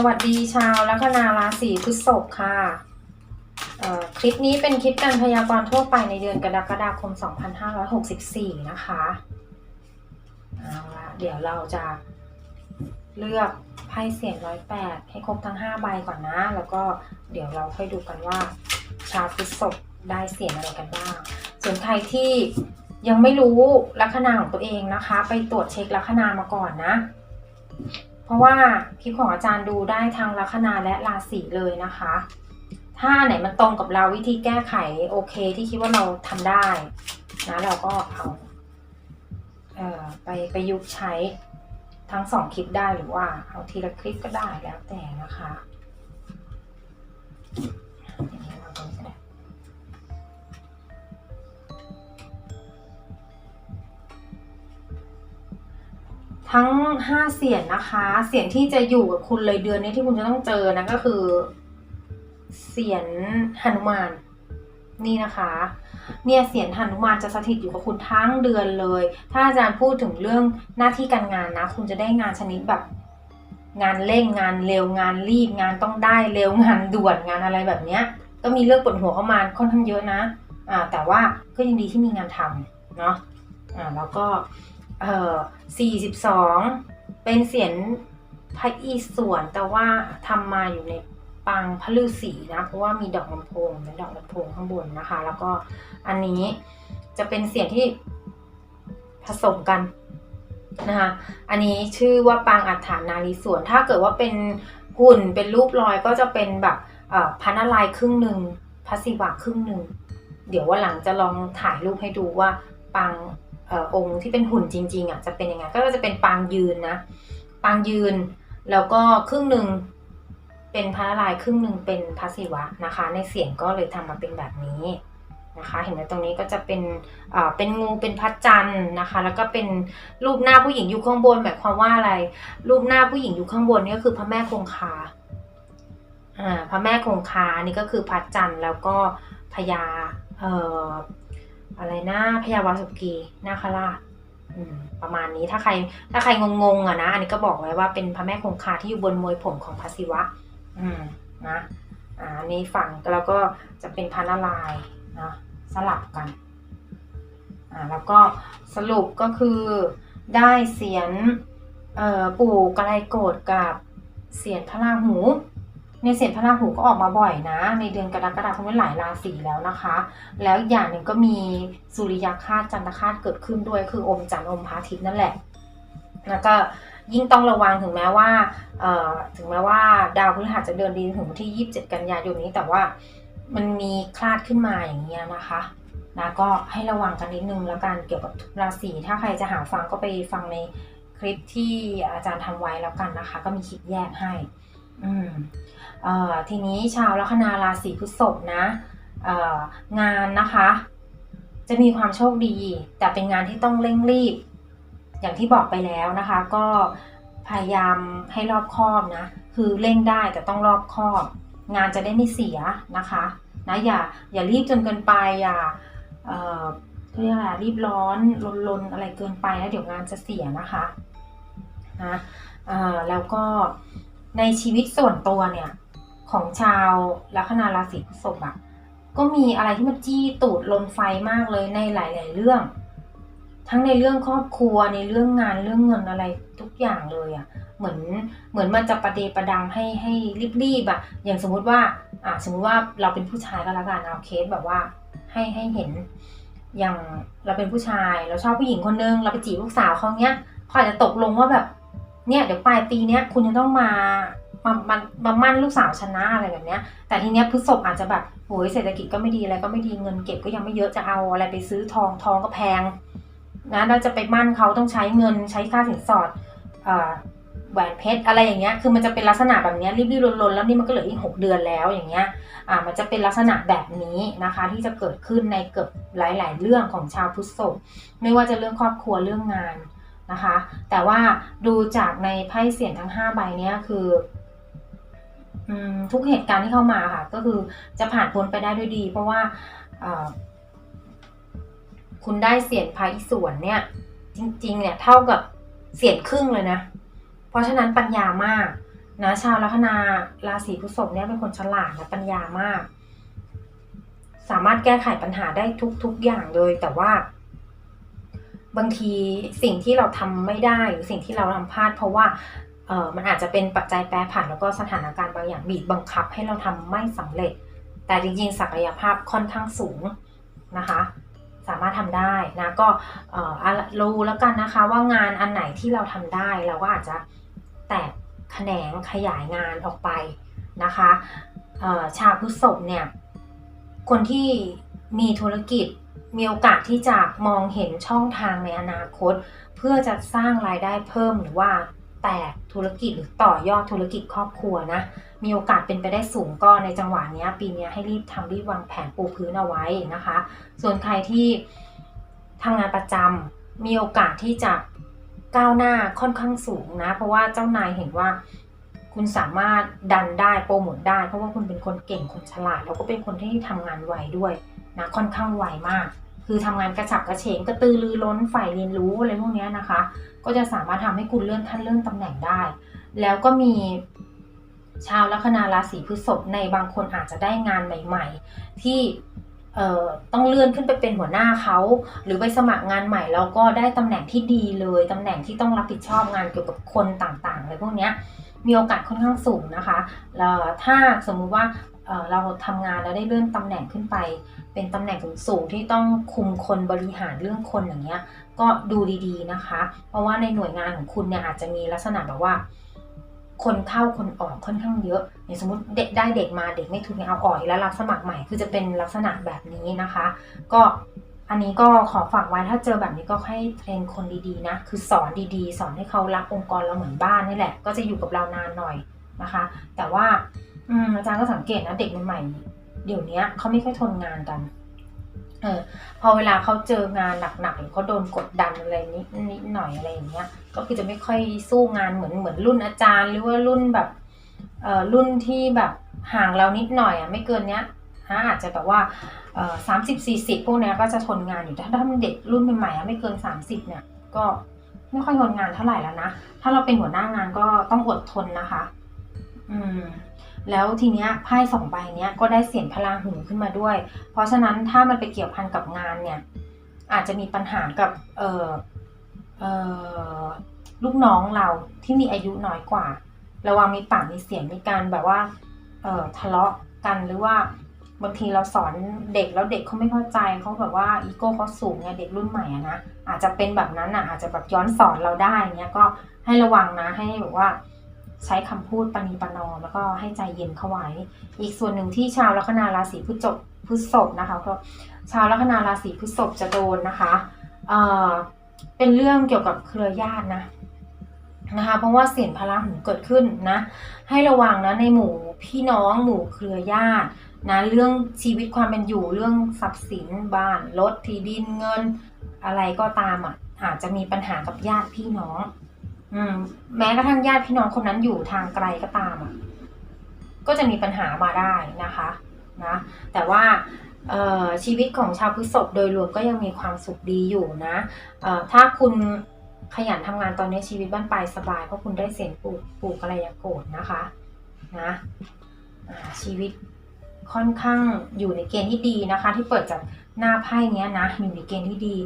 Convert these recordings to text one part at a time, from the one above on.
สวัสดีชาวลัคนาราศีพฤษภค่ะ คลิปนี้เป็นคลิปการพยากรณ์ทั่วไปในเดือนกรกฎาคม 2564 นะคะเอาละเดี๋ยวเราจะเลือกไพ่เสียงร้อยแปดให้ครบทั้ง 5 ใบก่อนนะ แล้วก็เดี๋ยวเราค่อยดูกันว่า ชาวพฤษภได้เสียงอะไรกันบ้าง ส่วนใครที่ยังไม่รู้ลัคนาของตัวเองนะคะ ไปตรวจเช็คลัคนามาก่อนนะ เพราะว่าพี่ของอาจารย์ดูได้ทั้งลัคนาและราศีเลยนะคะ ถ้าไหนมันตรงกับเราวิธีแก้ไขโอเคที่คิดว่าเราทำได้นะเราก็เอาเอ่อไปไปยุกต์ใช้ทั้งสองคลิปได้หรือว่าเอาทีละคลิปก็ได้แล้วแต่นะคะ ทั้งห้าเสียงนะคะ เสียงที่จะอยู่กับคุณเลยเดือนนี้ที่คุณจะต้องเจอนะก็คือ เสียงหนุมานนี่นะคะ เนี่ยเสียงหนุมานจะสถิตอยู่กับคุณทั้งเดือนเลย ถ้าอาจารย์พูดถึงเรื่องหน้าที่การงานนะ คุณจะได้งานชนิดแบบ งานเร่งงานเร็วงานรีบงานต้องได้เร็วงานด่วนงานอะไรแบบเนี้ย ก็มีเรื่องปวดหัวเข้ามาค่อนข้างเยอะนะอ่าแต่ว่าก็ยังดีที่มีงานทำเนาะอ่าแล้วก็ เอ่อ42 เป็นเสียงพระอีสวนแต่ว่าทำมาอยู่ในปางพระฤาษีนะเพราะว่ามีดอกลำโพงเป็นดอกลำโพงข้างบนนะคะ แล้วก็อันนี้จะเป็นเสียงที่ผสมกันนะคะ อันนี้ชื่อว่าปางอัฏฐานารีสวน ถ้าเกิดว่าเป็นหุ่นเป็นรูปรอยก็จะเป็นแบบพันนารายครึ่งหนึ่งพระศิวะครึ่งหนึ่ง เดี๋ยวว่าหลังจะลองถ่ายรูปให้ดูว่าปาง องค์ที่เป็นหุ่นจริงๆอะจะเป็นยังไงก็จะเป็นปางยืนนะ ปางยืน แล้วก็ครึ่งหนึ่งเป็นพระนารายครึ่งหนึ่งเป็นพระศิวะนะคะ ในเสียงก็เลยทำมาเป็นแบบนี้นะคะ เห็นไหมตรงนี้ก็จะเป็นเป็นงูเป็นพระจันทร์นะคะ แล้วก็เป็นรูปหน้าผู้หญิงอยู่ข้างบนหมายความว่าอะไร รูปหน้าผู้หญิงอยู่ข้างบนนี่ก็คือพระแม่คงคาอ่าพระแม่คงคานี่ก็คือพระจันทร์แล้วก็พญา อะไรนะพยาวาสุกีนาคราชประมาณนี้ถ้าใครถ้าใครงงๆอะนะอันนี้ก็บอกไว้ว่าเป็นพระแม่คงคาที่อยู่บนมวยผมของพระศิวะ อืมนะอ่าอันนี้ฝั่งแล้วก็จะเป็นพระนารายณ์นะสลับกันอ่าแล้วก็สรุปก็คือได้เสียงเอ่อปู่กระไรโกรธกับเสียงพระราหู ในเสียงพระราหูก็ออกมาบ่อยนะ ในเดือนกรกฎาคมนี้หลายราศีแล้วนะคะ แล้วอย่างหนึ่งก็มีสุริยคาตจันทคาตเกิดขึ้นด้วย คืออมจันทร์อมพระอาทิตย์นั่นแหละ แล้วก็ยิ่งต้องระวังถึงแม้ว่าถึงแม้ว่าดาวพฤหัสจะเดินดีถึงวันที่ 27 กันยายนนี้ แต่ว่ามันมีคลาดขึ้นมาอย่างเงี้ยนะคะนะก็ให้ระวังกันนิดนึงแล้วกันเกี่ยวกับราศีถ้าใครจะหาฟังก็ไปฟังในคลิปที่อาจารย์ทำไว้แล้วกันนะคะ ก็มีคลิปแยกให้ อืมเอ่อทีนี้ชาวลัคนาราศีพฤษภนะเอ่องานนะคะ จะมีความโชคดี แต่เป็นงานที่ต้องเร่งรีบ อย่างที่บอกไปแล้วนะคะ ก็พยายามให้รอบคอบนะ คือเร่งได้แต่ต้องรอบคอบ งานจะได้ไม่เสียนะคะนะอย่าอย่ารีบจนเกินไปอย่าเอ่อเรียกอะไรรีบร้อนลนลนอะไรเกินไปแล้วเดี๋ยวงานจะเสียนะคะนะเอ่อแล้วก็ ในชีวิตส่วนตัวเนี่ย ของชาวลัคนาราศีพฤษภอะก็มีอะไรที่มันจี้ตูดลนไฟมากเลยในหลาย ๆ เรื่อง ทั้งในเรื่องครอบครัวในเรื่องงานเรื่องเงินอะไรทุกอย่างเลยอะเหมือนเหมือนมันจะประเดประดังให้ให้รีบๆอะอย่างสมมุติว่าอะสมมุติว่าเราเป็นผู้ชายก็แล้วกันเอาเคสแบบว่าให้ให้เห็นอย่างเราเป็นผู้ชายเราชอบผู้หญิงคนนึงเราไปจีบลูกสาวเขาเนี้ยเขาอาจจะตกลงว่าแบบ เนี่ยเดี๋ยวปลายปีเนี้ยคุณจะต้องมามามามามั่นลูกสาวชนะอะไรแบบเนี้ย แต่ทีเนี้ยพฤษภอาจจะแบบโหยเศรษฐกิจก็ไม่ดีอะไรก็ไม่ดีเงินเก็บก็ยังไม่เยอะจะเอาอะไรไปซื้อทองทองก็แพงนะเราจะไปมั่นเขาต้องใช้เงินใช้ค่าสินสอดอแหวนเพชรอะไรอย่างเงี้ยคือมันจะเป็นลักษณะแบบเนี้ยรีบๆลนๆแล้วนี่มันก็เหลืออีกหกเดือนแล้วอย่างเงี้ยอ่ามันจะเป็นลักษณะแบบนี้นะคะที่จะเกิดขึ้นในเกือบหลาย ๆ เรื่องของชาวพฤษภไม่ว่าจะเรื่องครอบครัวเรื่องงาน นะคะ แต่ว่าดูจากในไพ่เสียงทั้ง 5 ใบเนี้ยคือทุกเหตุการณ์ที่เข้ามาค่ะ ก็คือจะผ่านพ้นไปได้ด้วยดี เพราะว่าคุณได้เสียงพายส่วนเนี่ย จริง ๆ เนี่ยเท่ากับเสียงครึ่งเลยนะ เพราะฉะนั้นปัญญามากนะชาวลัคนาราศีพฤษภเนี่ยเป็นคนฉลาดและปัญญามาก สามารถแก้ไขปัญหาได้ทุก ๆ อย่างเลยแต่ว่า บางทีสิ่งที่เราทำไม่ได้หรือสิ่งที่เราทำพลาด เพราะว่าเออมันอาจจะเป็นปัจจัยแปรผันแล้วก็สถานการณ์บางอย่างบีบบังคับให้เราทำไม่สำเร็จ แต่จริงๆศักยภาพค่อนข้างสูงนะคะสามารถทำได้นะก็เออรู้แล้วกันนะคะว่างานอันไหนที่เราทำได้ เราก็อาจจะแตกแขนงขยายงานออกไปนะคะชาพฤษภเนี่ยคนที่มีธุรกิจ มีโอกาสที่จะมองเห็นช่องทางในอนาคต เพื่อจะสร้างรายได้เพิ่มหรือว่าแตกธุรกิจหรือต่อยอดธุรกิจครอบครัวนะมีโอกาสเป็นไปได้สูงก็ในจังหวะนี้ปีนี้ให้รีบทำรีบวางแผนปูพื้นเอาไว้นะคะ ส่วนใครที่ทำงานประจำมีโอกาสที่จะก้าวหน้าค่อนข้างสูงนะ เพราะว่าเจ้านายเห็นว่าคุณสามารถดันได้โปรโมทได้ เพราะว่าคุณเป็นคนเก่งคนฉลาดแล้วก็เป็นคนที่ทำงานไวด้วย นะค่อนข้างไวมาก คือทำงานกระฉับกระเฉงกระตือรือร้นฝ่ายเรียนรู้อะไรพวกนี้นะคะ ก็จะสามารถทำให้คุณเลื่อนขั้นเลื่อนตำแหน่งได้ แล้วก็มีชาวลัคนาราศีพฤษภในบางคนอาจจะได้งานใหม่ ๆ ที่ต้องเลื่อนขึ้นไปเป็นหัวหน้าเขา หรือไปสมัครงานใหม่แล้วก็ได้ตำแหน่งที่ดีเลยตำแหน่งที่ต้องรับผิดชอบงานเกี่ยวกับคนต่างๆอะไรพวกนี้มีโอกาสค่อนข้างสูงนะคะแล้วถ้าสมมุติว่า เราทำงานแล้วได้เลื่อนตำแหน่งขึ้นไป เป็นตำแหน่งสูงที่ต้องคุมคนบริหารเรื่องคนอย่างเงี้ย ก็ดูดีๆนะคะ เพราะว่าในหน่วยงานของคุณเนี่ยอาจจะมีลักษณะแบบว่า คนเข้าคนออกค่อนข้างเยอะอย่างสมมติเด็กได้เด็กมาเด็กไม่ถูกเนี่ยเอาออกอีกแล้วรับสมัครใหม่คือจะเป็นลักษณะแบบนี้นะคะ ก็อันนี้ก็ขอฝากไว้ถ้าเจอแบบนี้ก็ให้เทรนคนดีๆนะ คือสอนดีๆ สอนให้เขารักองค์กรเราเหมือนบ้านนี่แหละ ก็จะอยู่กับเรานานหน่อยนะคะ แต่ว่า อืมอาจารย์ก็สังเกตนะเด็กใหม่ๆเดี๋ยวนี้เขาไม่ค่อยทนงานกันเออพอเวลาเขาเจองานหนักๆหรือเขาโดนกดดันอะไรนิดนิดหน่อยอะไรอย่างเงี้ย ก็คือจะไม่ค่อยสู้งานเหมือนเหมือนรุ่นอาจารย์ หรือว่ารุ่นแบบเอ่อรุ่นที่แบบห่างเรานิดหน่อยอะไม่เกินเนี้ยนะอาจจะแบบว่าเอ่อสามสิบสี่สิบพวกเนี้ยก็จะทนงานอยู่แต่ถ้ามันเด็กรุ่นใหม่ๆอะไม่เกินสามสิบเนี่ย ก็ไม่ค่อยทนงานเท่าไหร่แล้วนะถ้าเราเป็นหัวหน้างานก็ต้องอดทนนะคะ อืม แล้วทีเนี้ยไพ่สองใบเนี้ยก็ได้เสียงพลังหูขึ้นมาด้วย เพราะฉะนั้นถ้ามันไปเกี่ยวพันกับงานเนี่ยอาจจะมีปัญหากับเออเออลูกน้องเราที่มีอายุน้อยกว่า ระวังมีปากมีเสียงมีการแบบว่าเออทะเลาะกันหรือว่าบางทีเราสอนเด็กแล้วเด็กเขาไม่เข้าใจเขาแบบว่าอีโก้เขาสูงไงเด็กรุ่นใหม่นะอาจจะเป็นแบบนั้นอะอาจจะแบบย้อนสอนเราได้เนี้ยก็ให้ระวังนะให้แบบว่า ใช้คำพูดปณีปนอมแล้วก็ให้ใจเย็นเข้าไว้ อีกส่วนหนึ่งที่ชาวลัคนาราศีพฤษภพฤษภนะคะเพราะชาวลัคนาราศีพฤษภจะโดนนะคะเอ่อเป็นเรื่องเกี่ยวกับเครือญาตินะนะคะเพราะว่าเสียงพลังหูเกิดขึ้นนะให้ระวังนะในหมู่พี่น้องหมู่เครือญาตินะเรื่องชีวิตความเป็นอยู่เรื่องทรัพย์สินบ้านรถที่ดินเงิน อะไรก็ตามอะอาจจะมีปัญหากับญาติพี่น้อง อืม แม้กระทั่งญาติพี่น้องคนนั้นอยู่ทางไกลก็ตามอะก็จะมีปัญหามาได้นะคะนะแต่ว่าชีวิตของชาวพฤษภโดยรวมก็ยังมีความสุขดีอยู่นะถ้าคุณขยันทำงานตอนนี้ชีวิตบ้านปลายสบาย เพราะคุณได้เสียงปลูกปลูกอะไรยาโกดนะคะนะชีวิตค่อนข้างอยู่ในเกณฑ์ที่ดีนะคะ ที่เปิดจาก หน้าไพ่เนี้ยนะอยู่ในเกณฑ์ที่ดี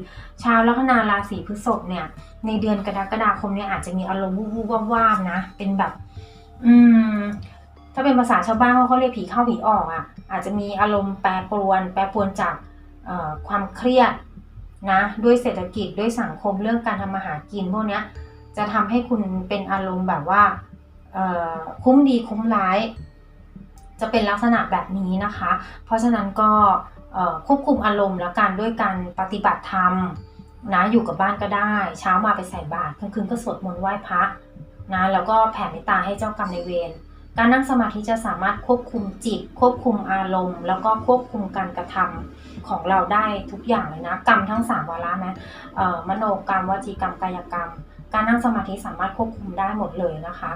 ชาวลัคนาราศีพฤษภเนี่ย ในเดือนกรกฎาคมเนี่ยอาจจะมีอารมณ์วูบว่ามๆนะ เป็นแบบ อืม ถ้าเป็นภาษาชาวบ้านเขาเขาเรียกผีเข้าผีออกอะ่ะ อาจจะมีอารมณ์แปรปรวน แปรปรวนจากความเครียดนะด้วยเศรษฐกิจด้วยสังคมเรื่องการทำมาหากินพวกเนี้ยจะทำให้คุณเป็นอารมณ์แบบว่าคุ้มดีคุ้มร้าย จะเป็นลักษณะแบบนี้นะคะ เพราะฉะนั้นก็ ควบคุมอารมณ์แล้วกันด้วยการปฏิบัติธรรมนะอยู่กับบ้านก็ได้ เช้ามาไปใส่บาตรกลางคืนก็สวดมนต์ไหว้พระนะแล้วก็แผ่เมตตาให้เจ้ากรรมในเวรการนั่งสมาธิจะสามารถควบคุมจิต ควบคุมอารมณ์ แล้วก็ควบคุมการกระทำของเราได้ทุกอย่างเลยนะกรรมทั้งสามวาระนะมโนกรรมวจีกรรมกายกรรม การนั่งสมาธิสามารถควบคุมได้หมดเลยนะคะ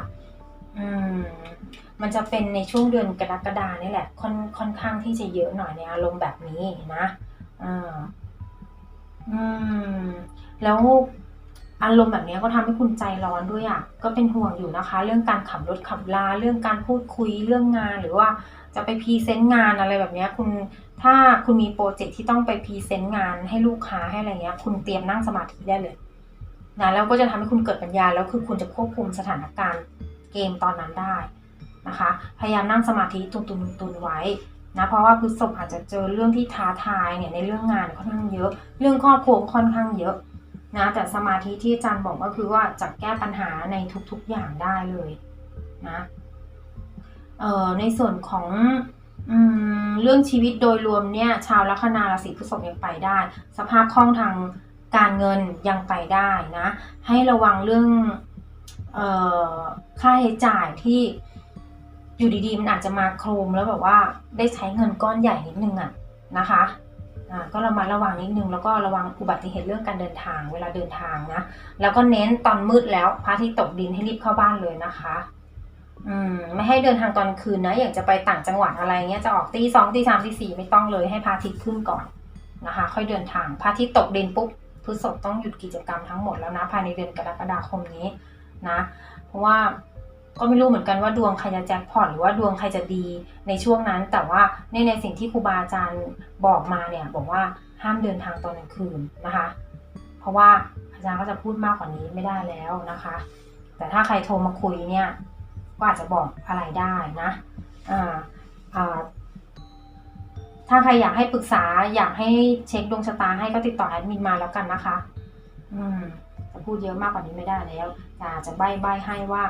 อืมมันจะเป็นในช่วงเดือนกรกฎานี่แหละค่อนค่อนข้างที่จะเยอะหน่อยในอารมณ์แบบนี้นะอ่าอืม แล้วอารมณ์แบบนี้ก็ทำให้คุณใจร้อนด้วยอะ ก็เป็นห่วงอยู่นะคะ เรื่องการขับรถขับลา เรื่องการพูดคุยเรื่องงานหรือว่าจะไปพรีเซนต์งานอะไรแบบนี้คุณถ้าคุณมีโปรเจกต์ที่ต้องไปพรีเซนต์งานให้ลูกค้าให้อะไรเงี้ย คุณเตรียมนั่งสมาธิได้เลยนะแล้วก็จะทำให้คุณเกิดปัญญาแล้วคือคุณจะควบคุมสถานการณ์ เกมตอนนั้นได้นะคะ พยายามนั่งสมาธิตุนตุนตุนไว้นะเพราะว่าพฤษภอาจจะเจอเรื่องที่ท้าทายเนี่ยในเรื่องงานค่อนข้างเยอะ เรื่องครอบครัวค่อนข้างเยอะนะแต่สมาธิที่อาจารย์บอกก็คือว่าจะแก้ปัญหาในทุกๆอย่างได้เลยนะเอ่อในส่วนของเรื่องชีวิตโดยรวมเนี่ยชาวลัคนาราศีพฤษภยังไปได้ สภาพคล่องทางการเงินยังไปได้นะให้ระวังเรื่อง ค่าใช้จ่ายที่อยู่ดีๆ มันอาจจะมาโครมแล้วแบบว่าได้ใช้เงินก้อนใหญ่นิดนึงอะนะคะก็ระมัดระวังนิดนึงแล้วก็ระวังอุบัติเหตุเรื่องการเดินทางเวลาเดินทางนะ แล้วก็เน้นตอนมืดแล้วพระอาทิตย์ตกดินให้รีบเข้าบ้านเลยนะคะอืมไม่ให้เดินทางตอนคืนนะ อย่างจะไปต่างจังหวัดอะไรเงี้ยจะออกตีสองตีสามตีสี่ไม่ต้องเลยให้พระอาทิตย์ขึ้นก่อนนะคะ ค่อยเดินทางพระอาทิตย์ตกดินปุ๊บพฤษภต้องหยุดกิจกรรมทั้งหมดแล้วนะภายในเดือนกรกฎาคมนี้ นะ เพราะว่าก็ไม่รู้เหมือนกันว่าดวงใครจะแจ็คพอตหรือว่าดวงใครจะดีในช่วงนั้น แต่ว่าในในสิ่งที่ครูบาอาจารย์บอกมาเนี่ย บอกว่าห้ามเดินทางตอนกลางคืนนะคะ เพราะว่าอาจารย์ก็จะพูดมากกว่านี้ไม่ได้แล้วนะคะ แต่ถ้าใครโทรมาคุยเนี่ยก็อาจจะบอกอะไรได้นะอ่าอ่าถ้าใครอยากให้ปรึกษาอยากให้เช็คดวงชะตาให้ก็ติดต่อแอดมินมาแล้วกันนะคะ อืมจะพูดเยอะมากกว่านี้ไม่ได้แล้ว แต่อาจจะใบ้ใบ้ให้ว่า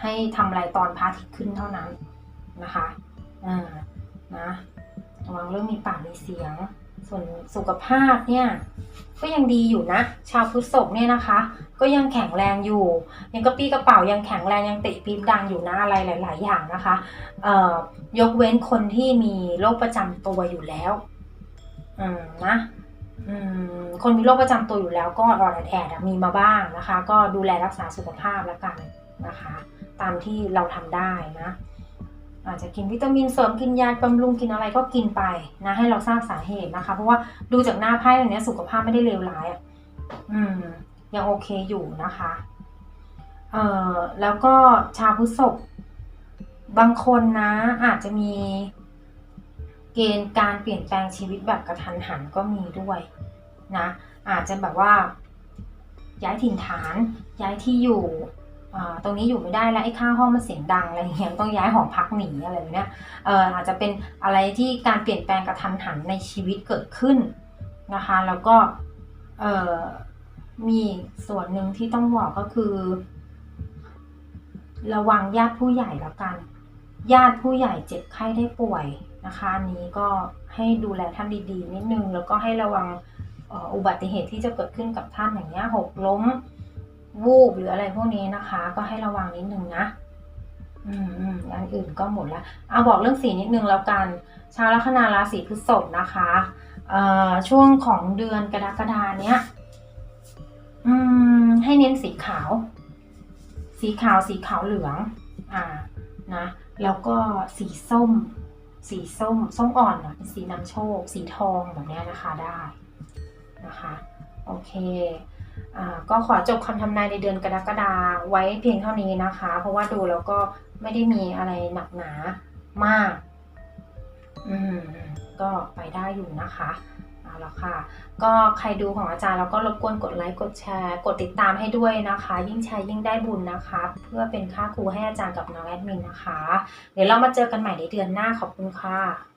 ให้ทำอะไรตอนพระอาทิตย์ขึ้นเท่านั้นนะคะอ่านะระวังเรื่องมีปากมีเสียง ส่วนสุขภาพเนี่ยก็ยังดีอยู่นะ ชาวพฤษภเนี่ยนะคะ ก็ยังแข็งแรงอยู่ ยังกระปี้กระเป๋ายังแข็งแรงยังติปี๊บดังอยู่นะอะไรหลาย ๆ อย่างนะคะเอ่อยกเว้นคนที่มีโรคประจำตัวอยู่แล้วอืมนะ คนมีโรคประจำตัวอยู่แล้วก็รอดแอดมีมาบ้างนะคะ ก็ดูแลรักษาสุขภาพแล้วกันนะคะ ตามที่เราทำได้นะอาจจะกินวิตามินเสริมกินยาบำรุงกินอะไรก็กินไปนะ ให้เราทราบสาเหตุนะคะ เพราะว่าดูจากหน้าไพ่แบบนี้สุขภาพไม่ได้เลวร้ายอะอืม ยังโอเคอยู่นะคะเอ่อแล้วก็ชาวพฤษภบางคนนะอาจจะมี เกณฑ์การเปลี่ยนแปลงชีวิตแบบกระทันหันก็มีด้วยนะอาจจะแบบว่า ย้ายถิ่นฐาน ย้ายที่อยู่ตรงนี้อยู่ไม่ได้แล้วไอ้ข้างห้องมันเสียงดังอะไรอย่างเงี้ยต้องย้ายหอพักหนีอะไรแบบเนี้ยเอออาจจะเป็นอะไรที่การเปลี่ยนแปลงกระทันหันในชีวิตเกิดขึ้นนะคะ แล้วก็เออมีส่วนหนึ่งที่ต้องบอกก็คือ ระวังญาติผู้ใหญ่แล้วกัน ญาติผู้ใหญ่เจ็บไข้ได้ป่วย นะคะอันนี้ก็ให้ดูแลท่านดีๆ นิดนึง แล้วก็ให้ระวังอุบัติเหตุที่จะเกิดขึ้นกับท่านอย่างเงี้ยหกล้มวูบหรืออะไรพวกนี้นะคะ ก็ให้ระวังนิดนึงนะอืมอืมอันอื่นก็หมดแล้วเอาบอกเรื่องสีนิดนึงแล้วกัน ชาวลัคนาราศีพฤษภนะคะเอ่อช่วงของเดือนกรกฎาเนี้ยอืมให้เน้นสีขาว สีขาวสีขาวเหลือง อ่านะ แล้วก็สีส้ม สีส้ม ส้มอ่อนอะเป็นสีนำโชค สีทองแบบนี้นะคะได้นะคะโอเคอ่าก็ขอจบคำทำนายในเดือนกรกฎาไว้เพียงเท่านี้นะคะ เพราะว่าดูแล้วก็ไม่ได้มีอะไรหนักหนามาก อืม ก็ไปได้อยู่นะคะ เอาละค่ะ ก็ใครดูของอาจารย์แล้วก็รบกวนกดไลค์กดแชร์ กดติดตามให้ด้วยนะคะ ยิ่งแชร์ยิ่งได้บุญนะคะ เพื่อเป็นค่าครูให้อาจารย์กับน้องแอดมินนะคะ เดี๋ยวเรามาเจอกันใหม่ในเดือนหน้าขอบคุณค่ะ